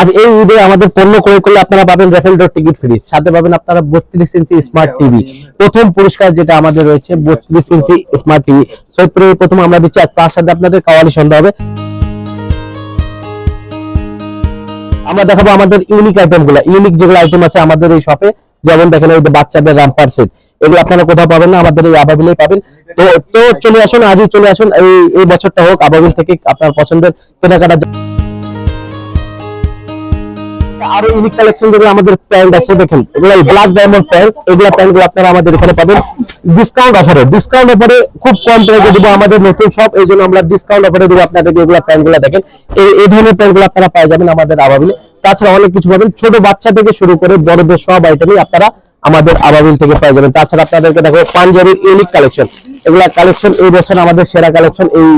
আজ এই ঈদে আমাদের পণ্য ক্রয় করলে আপনারা পাবেন রেফেল ডোর টিকিট ফ্রি সাথে পাবেন আপনারা বত্রিশ ইঞ্চি স্মার্ট টিভি প্রথম পুরস্কার যেটা আমাদের রয়েছে, বত্রিশ ইঞ্চি স্মার্ট টিভি সৈপ্রে প্রথম আমরা দিচ্ছি তার সাথে আপনাদের কাওয়ালি সন্ধ্যা হবে। আমরা দেখাবো আমাদের ইউনিক আইটেমগুলো। ইউনিক যেগুলো আইটেম আছে আমাদের এই শপে যেমন দেখেন ওই বাচ্চাদের রামপার সেট এগুলো আপনারা কোথাও পাবেন না, আমাদের এই আবাবিলে পাবেন। তো তো চলে আসুন, আজই চলে আসুন, এই এই বছরটা হোক আবাবিল থেকে আপনার পছন্দের কেনাকাটা আরও ইউনিক কালেকশন যেগুলো আমাদের প্যান্ট আছে, দেখেন। এগুলো ব্ল্যাক ডায়মন্ড প্যান্ট এগুলো প্যান্টগুলো আপনারা আমাদের এখানে পাবেন। ডিসকাউন্ট অফারে ডিসকাউন্ট অফারে খুব কম প্রাইসে দেবো আমাদের নতুন সব এই জন্য আমরা ডিসকাউন্ট অফারে দেবো আপনাদেরকে এগুলো প্যান্টগুলো, দেখেন। এই এই ধরনের প্যান্টগুলো আপনারা পাই যাবেন আমাদের আবাবিলে। তাছাড়া অনেক কিছু পাবেন। ছোট বাচ্চা থেকে শুরু করে বড়দের সব আইটেমই আপনারা আমাদের আবাবিল থেকে পাই যাবেন। তাছাড়া আপনাদেরকে দেখো পাঞ্জাবির ইউনিক কালেকশন এগুলা কালেকশন এই বছর আমাদের সেরা কালেকশন এই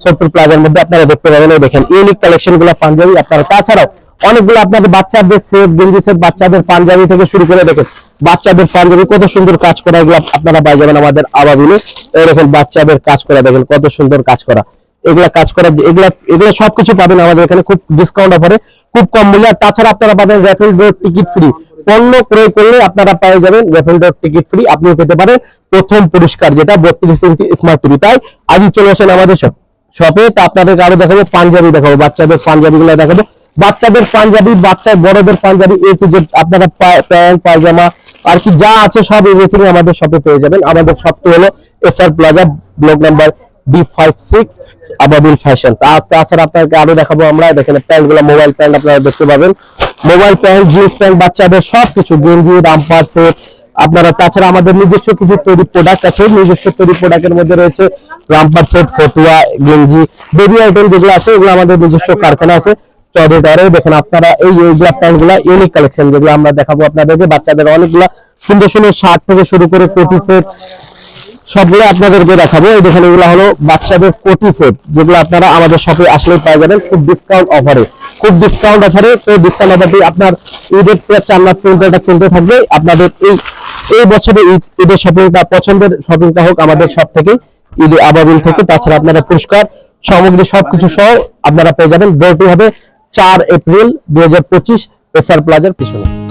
সোদপুর প্লাজার মধ্যে আপনারা দেখতে পাবেন। দেখেন ইউনিক কালেকশনগুলো পাঞ্জাবি আপনারা। তাছাড়াও অনেকগুলো আপনাদের বাচ্চাদের সেট গেঞ্জি সেট বাচ্চাদের পাঞ্জাবি থেকে শুরু করে দেখেন, বাচ্চাদের পাঞ্জাবি কত সুন্দর কাজ করা, এগুলো আপনারা পাই যাবেন আমাদের আবাবিলে। এরকম বাচ্চাদের কাজ করা, দেখেন কত সুন্দর কাজ করা। এগুলা কাজ করা, এগুলা এগুলা সবকিছু পাবেন আমাদের এখানে, খুব ডিসকাউন্ট অফারে খুব কম মূল্যে। আর তাছাড়া আপনারা পাবেন র্যাফেল ডোর টিকিট ফ্রি পণ্য ক্রয় করলে আপনারা পেয়ে যাবেন র্যাফেল ডোর টিকিট ফ্রি আপনি পেতে পারেন প্রথম পুরস্কার, যেটা বত্রিশ ইঞ্চি স্মার্ট টিভি তাই আজই চলে আসেন আমাদের শপ শপে তা আপনাদেরকে আরও দেখাবো, পাঞ্জাবি দেখাবো, বাচ্চাদের পাঞ্জাবি গুলো দেখাবো। বাচ্চাদের পাঞ্জাবি বাচ্চা বড়দের পাঞ্জাবি এ টু জেড আপনারা প্যান্ট, পায়জামা, আর কি যা আছে সব এভরিথিং আমাদের শপে পেয়ে যাবেন। আমাদের শপটি হলো S R plaza block number D five six Ababil fashion তাছাড়া আপনাকে আরও দেখাবো আমরা, দেখেন প্যান্টগুলো মোবাইল প্যান্ট আপনারা দেখতে পাবেন। মোবাইল প্যান্ট জিন্স প্যান্ট, বাচ্চাদের সবকিছু, গেঞ্জি, রামপার সেট, আপনারা তাছাড়া আমাদের নিজস্ব কিছু তৈরি প্রোডাক্ট আছে, নিজস্ব তৈরি প্রোডাক্টের মধ্যে রয়েছে রামপার সেট, ফতুয়া, গেঞ্জি বেবি আইটেম যেগুলো আছে, এগুলো আমাদের নিজস্ব কারখানা আছে। চৌধুরী টাওয়ারে দেখেন, আপনারা এই এইগুলা প্যান্টগুলা ইউনিক কালেকশন যেগুলো আমরা দেখাবো আপনাদেরকে, বাচ্চাদের অনেকগুলা সুন্দর সুন্দর শার্ট থেকে শুরু করে কোটি সেট সবগুলো আপনাদেরকে দেখাবো। এই দেখেন, এগুলো হলো বাচ্চাদের কোটি সেট যেগুলো আপনারা আমাদের শপে আসলেই পাওয়া যাবেন, খুব ডিসকাউন্ট অফারে খুব ডিসকাউন্ট অফারে তো ডিসকাউন্ট অফারটি আপনার ঈদের পুরো চান্নার চলতে চলতে থাকবে। আপনাদের এই এই বছরে ঈদ- ঈদের শপিংটা পছন্দের শপিংটা হোক আমাদের সব থেকে, ঈদ আবাবিল থেকে, তাছাড়া আপনারা পুরস্কার, সামগ্রী সবকিছু সহ আপনারা পেয়ে যাবেন। ডোরটি হবে চার এপ্রিল দুই হাজার পঁচিশ এসআর প্লাজার পিছনে।